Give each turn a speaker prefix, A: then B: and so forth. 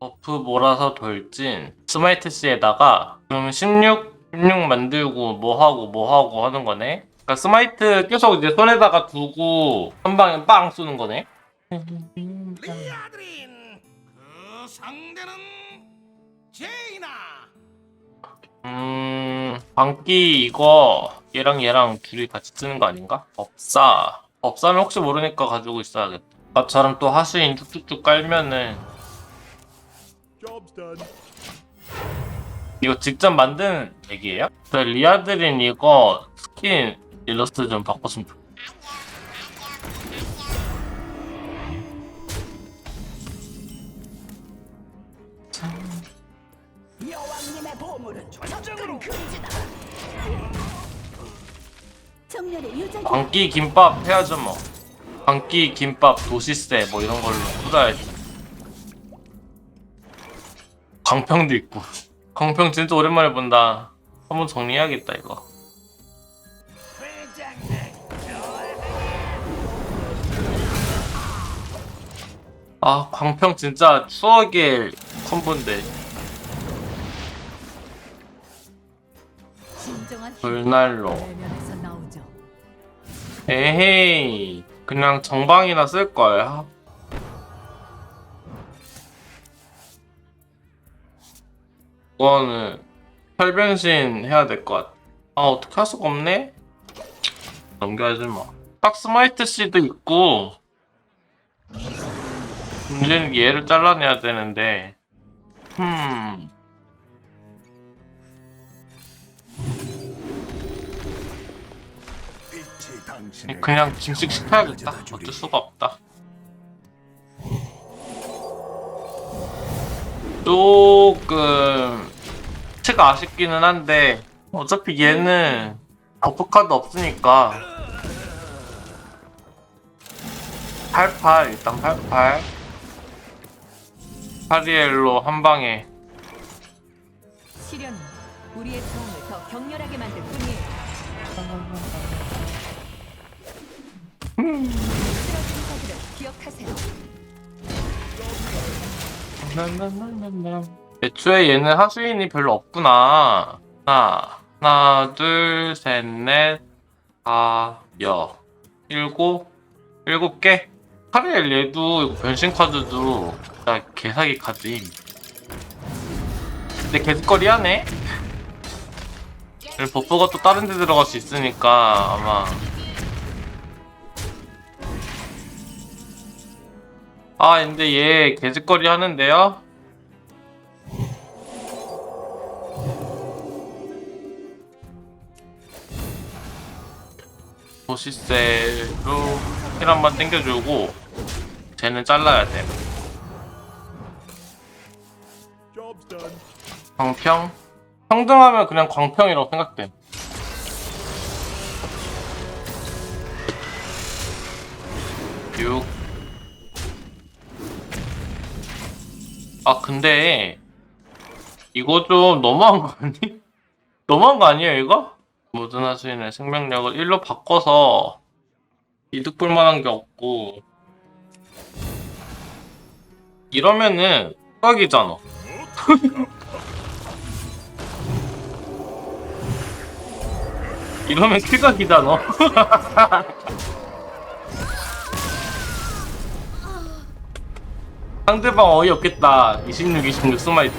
A: 버프 몰아서 돌진 스마이트 C에다가 그러면 16, 16 만들고 뭐 하고 뭐 하고 하는 거네. 그러니까 스마이트 계속 이제 손에다가 두고 한 방에 빵 쏘는 거네.
B: 리아드린 그 상대는 제이나.
A: 음 광기 이거 얘랑 얘랑 둘이 같이 쓰는 거 아닌가? 법사. 법사는 혹시 모르니까 가지고 있어야겠다. 나처럼 또 하수인 쭉쭉쭉 깔면은
C: Job's done.
A: 이거 직접 만든 얘기예요? 저 리아드린 이거 스킨 일러스트 좀 바꿨으면 좋
D: 여왕님의 보물은 전적은 금지다. 청년의 유전
A: 광기 김밥 해야죠 뭐 광기 김밥 도시세 뭐 이런 걸로 쏟아야지 광평도 있고. 광평 진짜 오랜만에 본다. 한번 정리해야겠다 이거. 아 광평 진짜 추억의 콤보인데.
D: 나오죠.
A: 에헤이. 그냥 정방이나 쓸걸 이거는 혈변신 해야 될 것 같아. 아 어떻게 할 수가 없네? 넘겨야지 뭐 딱 스마이트 씨도 있고 문제는 얘를 잘라내야 되는데 흠. 그냥 증식 시켜야겠다. 어쩔 수가 없다. 조금 치가 아쉽기는 한데 어차피 얘는 버프카드 없으니까 88 일단 88 파리엘로 한 방에
D: 시련은 우리의 싸움을 더 격렬하게 만들 뿐이에요. 쓰러진 자들을 기억하세요.
A: 애초에 얘는 하수인이 별로 없구나. 하나, 하나, 둘, 셋, 넷, 다, 여, 일곱, 일곱 개. 카리엘 얘도 변신 카드도 진짜 개사기 카드임. 근데 개짓거리 하네. 버프가 또 다른 데 들어갈 수 있으니까 아마 아 근데 얘 개짓거리 하는데요? 보시셀로 힐 한 번 땡겨주고 쟤는 잘라야 돼. 광평? 평등하면 그냥 광평이라고 생각돼 육. 아 근데 이거 좀 너무한 거 아니? 너무한 거 아니에요 이거? 모든 하수인의 생명력을 1로 바꿔서 이득 볼 만한 게 없고. 이러면은 수학이잖아. 이러면 킬각이다 너 상대방 어이없겠다. 26, 26 스마이트